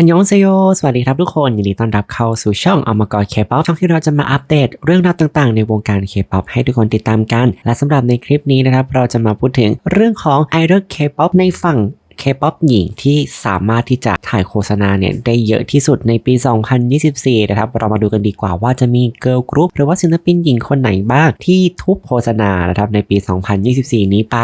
อันยองเซโย สวัสดีครับทุกคน ยินดีต้อนรับเข้าสู่ช่องอมกรเคป๊อปช่องที่เราจะมาอัปเดตเรื่องราวต่างๆ ในวงการเคป๊อปให้ทุกคนติดตามกัน และสำหรับในคลิปนี้นะครับ เราจะมาพูดถึงเรื่องของไอดอลเคป๊อปในฝั่ง เคป๊อปหญิงที่สามารถที่จะถ่ายโฆษณาเนี่ยได้เยอะที่สุดในปี 2024 นะครับ เรามาดูกันดีกว่าว่าจะมีเกิร์ลกรุ๊ปหรือว่าศิลปินหญิงคนไหนบ้างที่ทุบโฆษณานะครับในปี 2024 นี้ไป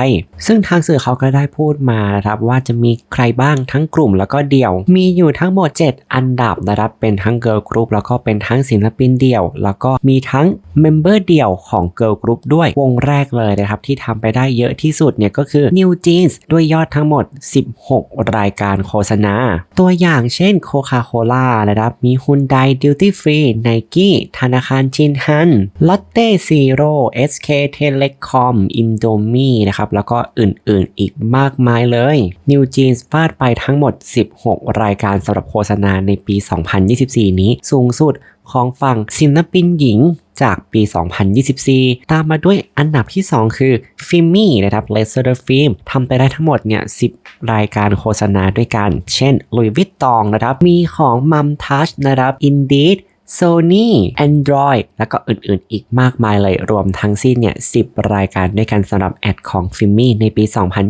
ซึ่งทางสื่อเขาก็ได้พูดมานะครับว่าจะมีใครบ้างทั้งกลุ่มแล้วก็เดี่ยว มีอยู่ทั้งหมด 7 อันดับนะครับเป็นทั้งเกิร์ลกรุ๊ปแล้วก็เป็นทั้งศิลปินเดี่ยว แล้วก็มีทั้งเมมเบอร์เดี่ยวของเกิร์ลกรุ๊ปด้วยวงแรกเลยนะครับที่ทำไปได้เยอะที่สุดเนี่ยก็คือ New Jeans ด้วยยอดทั้งหมด16 รายการโฆษณา ตัวอย่างเช่นโคคาโคล่านะครับ มีฮุนไดดิวตี้ฟรีไนกี้ธนาคารชินฮันลอตเต้ซีโร่เอสเคเทเลคอมอินโดมีนะครับ แล้วก็อื่นๆอีกมากมายเลย New Jeans ฟาดไปทั้งหมด 16 รายการสำหรับโฆษณาในปี 2024 นี้สูงสุดของฝั่งศิลปินหญิง จากปี 2024 ตามมาด้วยอันดับที่ 2 คือฟิมมี่นะครับเลเซอร์ฟิล์มทำไปได้ทั้งหมดเนี่ย10 รายการโฆษณาด้วยกัน เช่นลุยวิตตองนะครับมีของมัมทัชนะครับ Indeed Sony Android แล้วก็อื่นๆ อีกมากมายเลยรวมทั้งสิ้นเนี่ย 10 รายการด้วยกันสำหรับแอดของฟิมมี่ในปี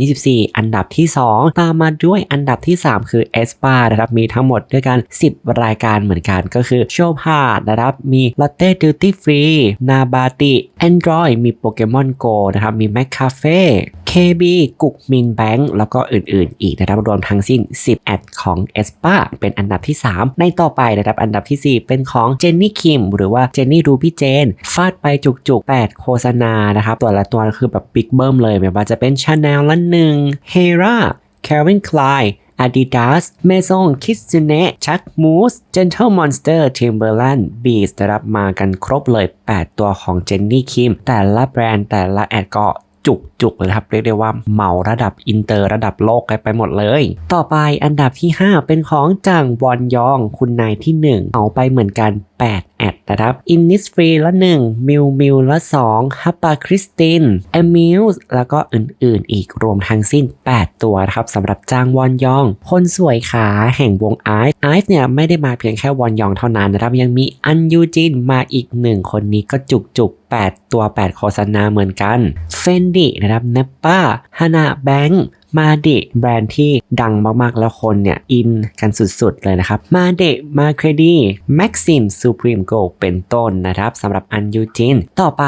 2024 อันดับที่ 2 ตามมาด้วยอันดับที่ 3 คือ e s p a นะครับ มีทั้งหมดด้วยกัน 10 รายการเหมือนกันก็คือโชพาดนะครับ มี Lotte Duty Free Nabati Android มี Pokemon Go นะครับ มี m c c a f e KB กุกมินแบงก์แล้วก็อื่นๆ อีกนะครับรวมทั้งสิ้น 10 แอดของ e s p a เป็นอันดับที่ 3 ในต่อไปนะครับอันดับทีสี่ 4 เป็นของเจนนี่คิมหรือว่าเจนนี่รูบี้เจนฟาดไปจุกๆ 8 โฆษณานะครับตัวละตัวคือแบบบิ๊กเบิ้มเลยไม่ว่าจะเป็น Chanel ละหนึ่ง Hera Calvin Klein Adidas Maison Kitsune Chuck Moose Gentle Monster Timberland Beats นะครับมากันครบเลย 8 ตัวของเจนนี่คิมแต่ละแบรนด์แต่ละแอดก็ จุกๆเลยครับ เรียกได้ว่าเหมาระดับอินเตอร์ระดับโลกไปหมดเลย ต่อไปอันดับที่ 5 เป็นของจางวอนยอง คุณนายที่ 1 เอาไปเหมือนกัน8 แอดนะครับ อินนิสฟรีละ 1 มิวมิวละ 2 ฮัปปาคริสตินเอมิลส์แล้วก็อื่นๆ อีกรวมทั้งสิ้น 8 ตัวนะครับสำหรับจางวอนยอง คนสวยขาแห่งวงไอซ์ไอซ์เนี่ยไม่ได้มาเพียงแค่วอนยองเท่านั้นนะครับ ยังมีอันยูจินมาอีกหนึ่งคนนี้ก็จุกจุก8ตัว 8 โฆษณาเหมือนกันเฟนดินะครับเนปป้าฮานาแบงค์ มาเดะแบรนด์ที่ดังมากๆ แล้วคนเนี่ย อินกันสุดๆ เลยนะครับ มาเดะมาเครดีแม็กซิมซูพรีมโกเป็นต้นนะครับสำหรับอันยูจิน ต่อไป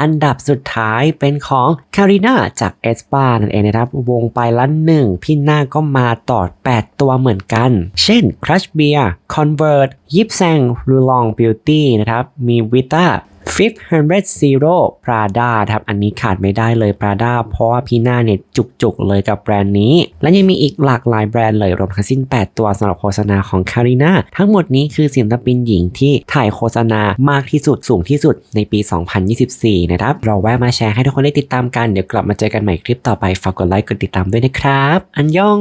อันดับสุดท้ายเป็นของคาริน่าจากเอสปานั่นเองนะครับ วงไปละหนึ่งพี่หน้าก็มาต่อ 8 ตัวเหมือนกัน เช่น Crush Beer Convert ยิปแซงรูลองบิวตี้นะครับ มีวิต้า Fifth Hundred Zero Prada ครับอันนี้ขาดไม่ได้เลย Prada เพราะว่าพี่หน้าเนี่ยจุกๆเลยกับแบรนด์นี้ และยังมีอีกหลากหลายแบรนด์เลยรวมทั้งสิ้น 8 ตัวสำหรับโฆษณาของ c a r i n a ทั้งหมดนี้คือศิลปินหญิงที่ถ่ายโฆษณามากที่สุดสูงที่สุดในปี 2024 นะครับเราแวะมาแชร์ให้ทุกคนได้ติดตามกัน เดี๋ยวกลับมาเจอกันใหม่คลิปต่อไปฝากกดไลค์กดติดตามด้วยนะครับ อันยอง